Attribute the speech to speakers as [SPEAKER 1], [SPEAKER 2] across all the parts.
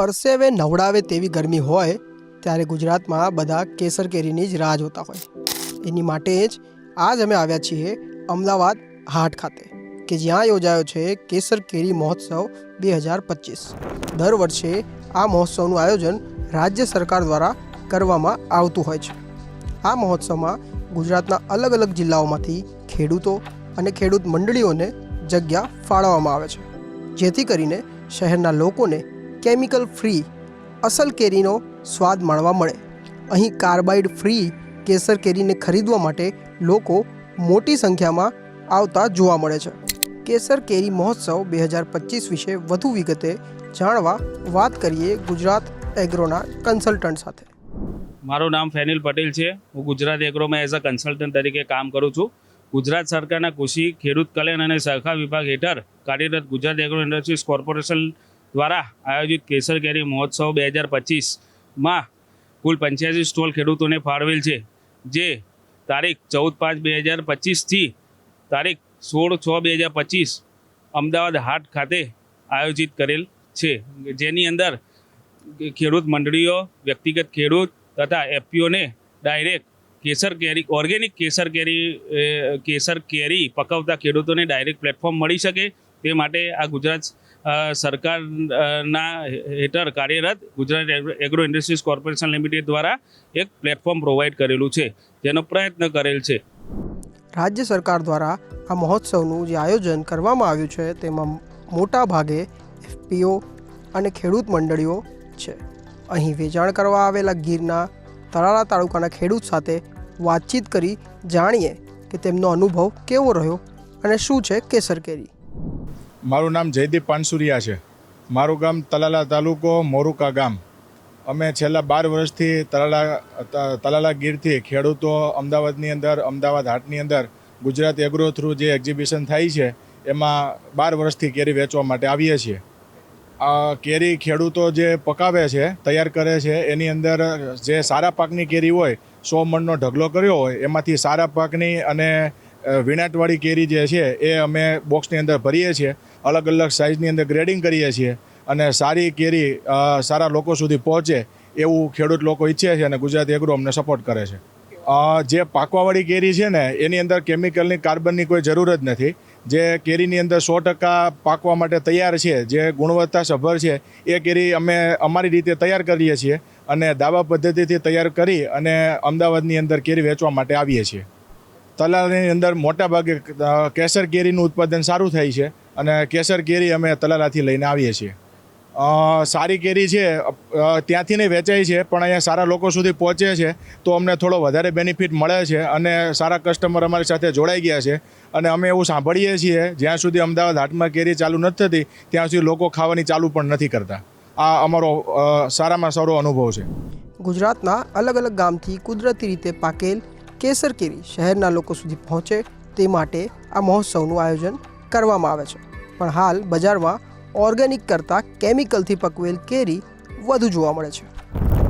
[SPEAKER 1] પરસેવે નવડાવે તેવી ગરમી હોય, ત્યારે ગુજરાતમાં બધા કેસર કેરીની જ રાહ જોતા હોય. એની માટે જ આજ અમે આવ્યા છીએ અમદાવાદ હાટ ખાતે, કે જ્યાં યોજાયો છે કેસર કેરી મહોત્સવ બે હજાર પચીસ. દર વર્ષે આ મહોત્સવનું આયોજન રાજ્ય સરકાર દ્વારા કરવામાં આવતું હોય છે. આ મહોત્સવમાં ગુજરાતના અલગ અલગ જિલ્લાઓમાંથી ખેડૂતો અને ખેડૂત મંડળીઓને જગ્યા ફાળવવામાં આવે છે. જેથી કરીને શહેરના લોકોને કેમિકલ ફ્રી અસલ કેરીનો સ્વાદ માણવા મળે. અહીં કાર્બાઇડ ફ્રી કેસર કેરીને ખરીદવા માટે લોકો મોટી સંખ્યામાં આવતા જોવા મળે છે. કેસર કેરી મહોત્સવ બે હજાર પચીસ વિશે વધુ વિગતે જાણવા વાત કરીએ ગુજરાત એગ્રોના કન્સલ્ટન્ટ સાથે.
[SPEAKER 2] મારું નામ ફેનિલ પટેલ છે. હું ગુજરાત એગ્રોમાં એઝ અ કન્સલ્ટન્ટ તરીકે કામ કરું છું. ગુજરાત સરકારના કૃષિ ખેડૂત કલ્યાણ અને સહકાર વિભાગ હેઠળ કાર્યરત ગુજરાત એગ્રો ઇન્ડસ્ટ્રીઝ કોર્પોરેશન દ્વારા આયોજિત કેસર કેરી મહોત્સવ બે હજાર પચીસમાં કુલ પંચ્યાસી સ્ટોલ ખેડૂતોને ફાળવેલ છે, જે તારીખ ચૌદ પાંચ બે હજાર પચીસથી તારીખ સોળ છ બે હજાર પચીસ અમદાવાદ હાટ ખાતે આયોજિત કરેલ છે. જેની અંદર ખેડૂત મંડળીઓ, વ્યક્તિગત ખેડૂત તથા એફપીઓને ડાયરેક્ટ કેસર કેરી, ઓર્ગેનિક કેસર કેરી કેસર કેરી પકવતા ખેડૂતોને ડાયરેક્ટ પ્લેટફોર્મ મળી શકે તે માટે આ ગુજરાત સરકારના હેઠળ કાર્યરત Gujarat Agro- Industries Corporation Limited દ્વારા એક પ્લેટફોર્મ પ્રોવાઈડ કરેલું છે, જેનો પ્રયત્ન કરેલ છે.
[SPEAKER 1] રાજ્ય સરકાર દ્વારા આ મહોત્સવનું જે આયોજન કરવામાં આવ્યું છે, તેમાં મોટા ભાગે એફપીઓ અને ખેડૂત મંડળીઓ છે. અહીં વેચાણ કરવા આવેલા ગીરના તળાળા તાલુકાના ખેડૂત સાથે વાતચીત કરી જાણીએ કે તેમનો અનુભવ કેવો રહ્યો અને શું છે કેસર કેરી
[SPEAKER 3] મારું નામ જયદીપ પાનસુરિયા છે. મારું ગામ તલાલા તાલુકો મોરુકા ગામ. અમે છેલ્લા બાર વર્ષથી તલાલા તલાલા ગીરથી ખેડૂતો અમદાવાદની અંદર, અમદાવાદ હાટની અંદર, ગુજરાત એગ્રો થ્રુ જે એક્ઝિબિશન થાય છે, એમાં બાર વર્ષથી કેરી વેચવા માટે આવીએ છીએ. આ કેરી ખેડૂતો જે પકાવે છે, તૈયાર કરે છે, એની અંદર જે સારા પાકની કેરી હોય, સો મણનો ઢગલો કર્યો હોય, એમાંથી સારા પાકની અને વિનાટવાળી કેરી જે છે, એ અમે બોક્સની અંદર ભરીએ છીએ. અલગ અલગ સાઇઝની અંદર ગ્રેડિંગ કરીએ છીએ અને સારી કેરી સારા લોકો સુધી પહોંચે એવું ખેડૂત લોકો ઈચ્છે છે અને ગુજરાત એગ્રો અમને સપોર્ટ કરે છે. જે પાકવાવાળી કેરી છે ને, એની અંદર કેમિકલની કાર્બનની કોઈ જરૂર જ નથી. જે કેરીની અંદર સો ટકા પાકવા માટે તૈયાર છે, જે ગુણવત્તા સભર છે, એ કેરી અમે અમારી રીતે તૈયાર કરીએ છીએ અને દાવા પદ્ધતિથી તૈયાર કરી અને અમદાવાદની અંદર કેરી વેચવા માટે આવીએ છીએ. તલાલાની અંદર મોટા ભાગે કેસર કેરીનું ઉત્પાદન સારું થાય છે અને કેસર કેરી અમે તલાલાથી લઈને આવીએ છીએ. સારી કેરી છે ત્યાંથી નહીં વેચાય છે, પણ અહીંયા સારા લોકો સુધી પહોંચે છે, તો અમને થોડો વધારે બેનિફિટ મળે છે અને સારા કસ્ટમર અમારી સાથે જોડાઈ ગયા છે. અને અમે એવું સાંભળીએ છીએ, જ્યાં સુધી અમદાવાદ હાટમાં કેરી ચાલુ નથી થતી, ત્યાં સુધી લોકો ખાવાની ચાલુ પણ નથી કરતા. આ અમારો સારામાં સારો અનુભવ છે.
[SPEAKER 1] ગુજરાતના અલગ અલગ ગામથી કુદરતી રીતે પાકેલ કેસર કેરી શહેરના લોકો સુધી પહોંચે તે માટે આ મહોત્સવનું આયોજન કરવામાં આવે છે. પણ હાલ બજારમાં ઓર્ગેનિક કરતાં કેમિકલથી પકવેલ કેરી વધુ જોવા મળે છે.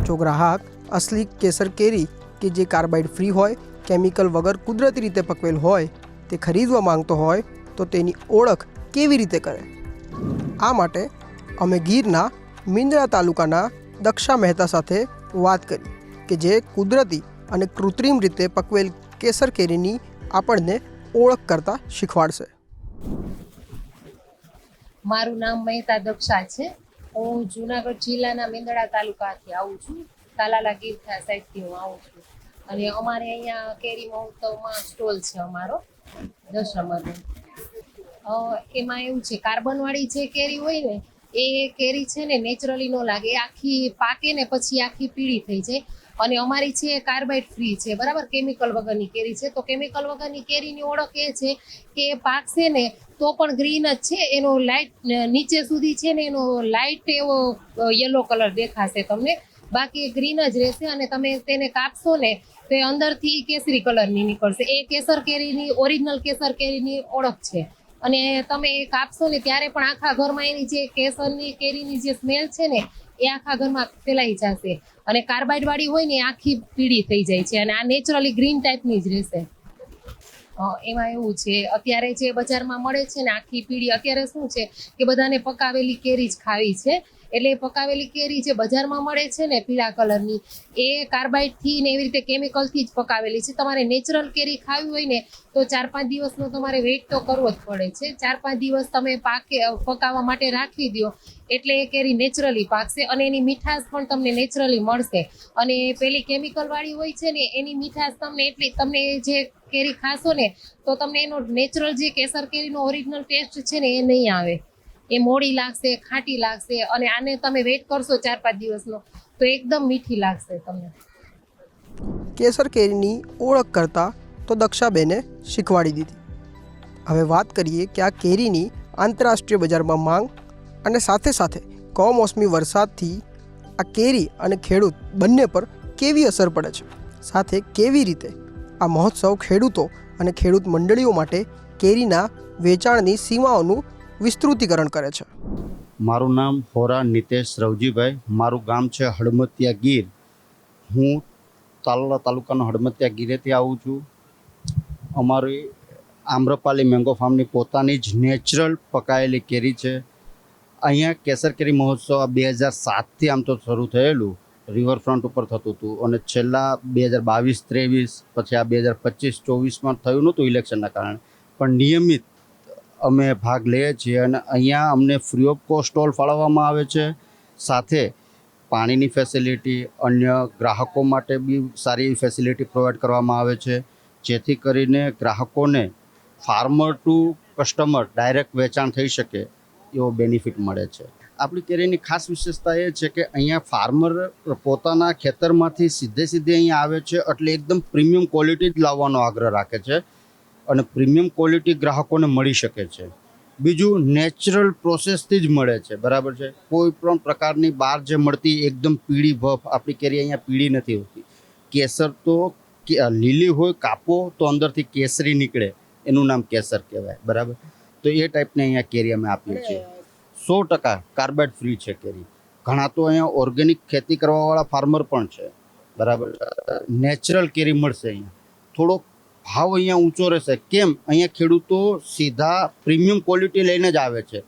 [SPEAKER 1] જો ગ્રાહક અસલી કેસર કેરી કે જે કાર્બાઇડ ફ્રી હોય, કેમિકલ વગર કુદરતી રીતે પકવેલ હોય, તે ખરીદવા માંગતો હોય, તો તેની ઓળખ કેવી રીતે કરે? આ માટે અમે ગીરના મિંદરા તાલુકાના દક્ષા મહેતા સાથે વાત કરી કે જે કુદરતી અને કૃત્રિમ રીતે પકવેલ કેસર કેરીની આપણને ઓળખ કરતા શીખવાડશે.
[SPEAKER 4] મારું નામ મહેતા દક્ષા છે. હું જુનાગઢ જિલ્લાના મેંદડા તાલુકાથી આવું છું. તાલાલા ગીરથા સાઈડથી હું આવું છું. અને અમારે અહીંયા કેરી મહોત્સવમાં સ્ટોલ છે અમારો દસ નંબરનો એમાં એવું છે, કાર્બનવાળી જે કેરી હોય ને, એ કેરી છે ને નેચરલી ન લાગે આખી પાકે ને પછી આખી પીળી થઈ જાય. અને અમારી છે કાર્બાઇડ ફ્રી છે. બરાબર? કેમિકલ વગરની કેરી છે. તો કેમિકલ વગરની કેરીની ઓળખ એ છે કે પાક છે ને તો પણ ગ્રીન જ છે. એનો લાઇટ નીચે સુધી છે ને એનો લાઇટ એવો યલો કલર દેખાશે તમને. બાકી ગ્રીન જ રહેશે અને તમે તેને કાપશો ને તો એ અંદરથી કેસરી કલરની નીકળશે. એ કેસર કેરીની, ઓરિજિનલ કેસર કેરીની ઓળખ છે. અને તમે એ કાપશો ને ત્યારે પણ આખા ઘરમાં એની જે કેસરની, કેરીની જે સ્મેલ છે ને એ આખા ઘરમાં ફેલાઈ જશે. અને કાર્બાઇડ વાળી હોય ને આખી પીળી થઈ જાય છે અને આ નેચરલી ગ્રીન ટાઈપની જ રહેશે. એમાં એવું છે, અત્યારે જે બજારમાં મળે છે ને આખી પીળી, અત્યારે શું છે કે બધાને પકાવેલી કેરી જ ખાવી છે. એટલે પકાવેલી કેરી જે બજારમાં મળે છે ને પીળા કલરની, એ કાર્બાઇડથી ને એવી રીતે કેમિકલથી જ પકાવેલી છે. તમારે નેચરલ કેરી ખાવી હોય ને તો ચાર પાંચ દિવસનો તમારે વેઇટ તો કરવો જ પડે છે. ચાર પાંચ દિવસ તમે પાકે પકાવવા માટે રાખી દો એટલે એ કેરી નેચરલી પાકશે અને એની મીઠાશ પણ તમને નેચરલી મળશે. અને પેલી કેમિકલવાળી હોય છે ને, એની મીઠાશ તમને એટલી, તમને જે કેરી ખાશો ને, તો તમને એનો નેચરલ જે કેસર કેરીનો ઓરિજિનલ ટેસ્ટ છે ને, એ નહીં આવે. એ મોડી લાગશે, ખાટી લાગશે અને આને તમે વેટ કરશો ચાર પાંચ દિવસનો, તો એકદમ મીઠી લાગશે તમને.
[SPEAKER 1] કેસર કેરીની ઓળખ કરતાં તો દક્ષાબેને શીખવાડી દીધી. હવે વાત કરીએ કે આ કેરીની આંતરરાષ્ટ્રીય બજારમાં માંગ અને સાથે સાથે કમોસમી વરસાદથી આ કેરી અને ખેડૂત બંને પર કેવી અસર પડે છે? સાથે કેવી રીતે આ મહોત્સવ ખેડૂતો અને ખેડૂત મંડળીઓ માટે કેરીના વેચાણની સીમાઓનું વિસ્તૃતીકરણ કરે છે.
[SPEAKER 5] મારું નામ હોરા નિતેશ રવજીભાઈ. મારું ગામ છે હડમતિયા ગીર. હું તાલોલા તાલુકાનો હડમતિયા ગીરેથી આવું છું. અમારી આમ્રપાલી મેંગો ફાર્મની પોતાની જ નેચરલ પકાયેલી કેરી છે. અહીંયા કેસર કેરી મહોત્સવ આ બે હજાર સાતથી આમ તો શરૂ થયેલું. રિવરફ્રન્ટ ઉપર થતું હતું અને છેલ્લા બે હજાર બાવીસ ત્રેવીસ પછી આ બે હજાર પચીસ ચોવીસમાં થયું નહોતું ઇલેક્શનના કારણે. પણ નિયમિત અમે ભાગ લઈએ છીએ અને અહીંયા અમને ફ્રી ઓફ કોસ્ટ સ્ટોલ ફાળવવામાં આવે છે. સાથે પાણીની ફેસિલિટી અન્ય ગ્રાહકો માટે બી સારી ફેસિલિટી પ્રોવાઈડ કરવામાં આવે છે. જેથી કરીને ગ્રાહકોને ફાર્મર ટુ કસ્ટમર ડાયરેક્ટ વેચાણ થઈ શકે એવો બેનિફિટ મળે છે. આપણી કેરીની ખાસ વિશેષતા એ છે કે અહીંયા ફાર્મર પોતાના ખેતરમાંથી સીધે સીધે અહીંયા આવે છે એટલે એકદમ પ્રીમિયમ ક્વોલિટી જ લાવવાનો આગ્રહ રાખે છે. અને પ્રીમિયમ ક્વોલિટી ગ્રાહકોને મળી શકે છે. બીજું નેચરલ પ્રોસેસથી જ મળે છે બરાબર છે? કોઈ પણ પ્રકારની બહાર જે મળતી એકદમ પીળી ભફ આપણી કેરી અહીંયા પીળી નથી હોતી. કેસર તો લીલી હોય કાપો તો અંદરથી કેસરી નીકળે. એનું નામ કેસર કહેવાય બરાબર? તો એ ટાઈપની અહીંયા કેરી અમે આપીએ છીએ. સો ટકા કાર્બાઇડ ફ્રી છે કેરી. ઘણા તો અહીંયા ઓર્ગેનિક ખેતી કરવાવાળા ફાર્મર પણ છે બરાબર? નેચરલ કેરી મળશે અહીંયા. થોડોક ભાવ અહીંયા ઊંચો રહેશે. કેમ? અહીંયા ખેડૂતો સીધા પ્રીમિયમ ક્વોલિટી લઈને જ આવે છે.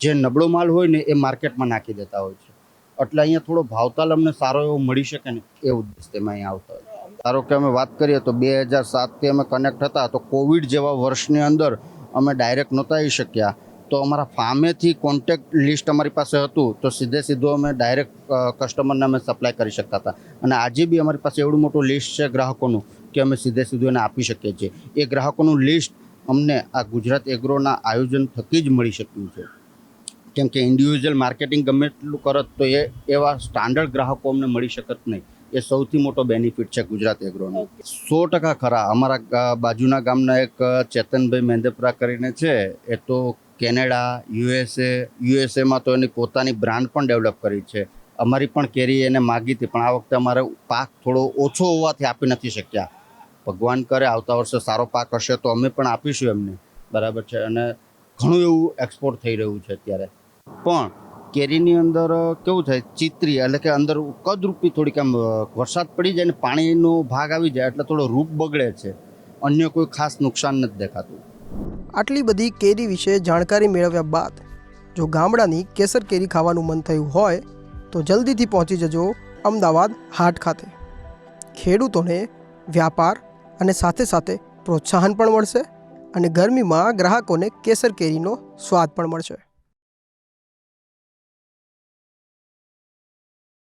[SPEAKER 5] જે નબળો માલ હોય ને એ માર્કેટમાં નાખી દેતા હોય છે. એટલે અહીંયા થોડો ભાવતાલ અમને સારો એવો મળી શકે ને એ ઉદ્દેશ તેમાં અહીંયા આવતા હોય ધારો કે અમે વાત કરીએ તો બે હજાર સાતથી અમે કનેક્ટ હતા તો કોવિડ જેવા વર્ષની અંદર અમે ડાયરેક્ટ નહોતા આવી શક્યા. તો અમારા ફાર્મેથી કોન્ટેક્ટ લિસ્ટ અમારી પાસે હતું તો સીધે સીધું અમે ડાયરેક્ટ કસ્ટમરને અમે સપ્લાય કરી શકતા હતા. અને આજે બી અમારી પાસે એવડું મોટું લિસ્ટ છે ગ્રાહકોનું. કે અમે સીધે સીધું એને આપી શકીએ છીએ. એ ગ્રાહકોનું લિસ્ટ અમને આ ગુજરાત એગ્રોના આયોજન થકી જ મળી શક્યું છે. કેમ કે ઇન્ડિવિજ્યુઅલ માર્કેટિંગ ગમે એટલું કરત તો એ એવા સ્ટાન્ડર્ડ ગ્રાહકો અમને મળી શકત નહીં. એ સૌથી મોટો બેનિફિટ છે ગુજરાત એગ્રોનો. સો ટકા ખરા. અમારા બાજુના ગામના એક ચેતનભાઈ મેંદેપરા કરીને છે. એ તો કેનેડા, યુએસએ, યુએસએમાં તો એની પોતાની બ્રાન્ડ પણ ડેવલપ કરી છે. અમારી પણ કેરી એને માગી હતી, પણ આ વખતે અમારે પાક થોડો ઓછો હોવાથી આપી નથી શક્યા. ભગવાન કરે, આવતા વર્ષે સારો પાક હશે તો અમે પણ આપીશું એમને. બરાબર છે? અને ઘણું એવું એક્સપોર્ટ થઈ રહ્યું છે અત્યારે. પણ કેરીની અંદર કેવું થાય? ચિત્રી એટલે કે અંદર કદરૂપી થોડીક આમ વરસાદ પડી જાય ને પાણીનો ભાગ આવી જાય એટલે થોડો રૂપ બગડે છે. અન્ય કોઈ ખાસ નુકસાન નથી દેખાતું.
[SPEAKER 1] આટલી બધી કેરી વિશે જાણકારી મેળવ્યા બાદ જો ગામડાની કેસર કેરી ખાવાનું મન થયું હોય, તો જલ્દીથી પહોંચી જજો અમદાવાદ હાટ ખાતે. ખેડૂતોને વ્યાપાર અને સાથે સાથે પ્રોત્સાહન પણ મળશે અને ગરમીમાં ગ્રાહકોને કેસર કેરીનો સ્વાદ પણ મળશે.